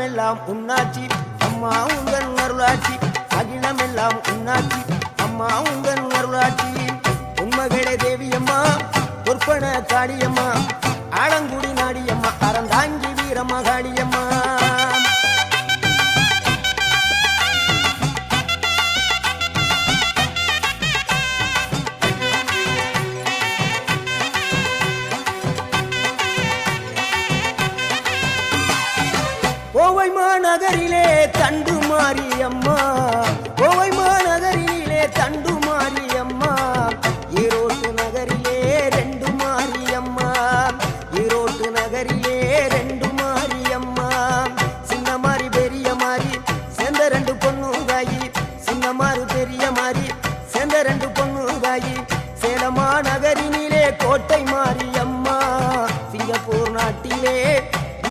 அகிலமெல்லாம் உன்னாச்சி அம்மா உங்கள் அருளாச்சி அகிலமெல்லாம் உன்னாச்சி அம்மா உங்கள் அருளாச்சி உண்மகளே தேவியம்மா பொற்பன காளியம்மா ஆலங்குடி நாடியம்மா அறந்தாங்கி மாநகரிலே தண்டு மாரியம்மா. கோவை மாநகரிலே தண்டு மாரியம்மா. ஈரோட்டு நகரிலே ரெண்டு மாரியம்மா. ஈரோட்டு நகரிலே ரெண்டு மாரியம்மா. சின்ன மாறி பெரிய மாறி சேர்ந்த ரெண்டு பொண்ணு தாயி சின்ன மாறு பெரிய மாறி சேர்ந்த ரெண்டு பொண்ணு தாயி சேலமா நகரினிலே கோட்டை மாரியம்மா. சிங்கப்பூர் நாட்டிலே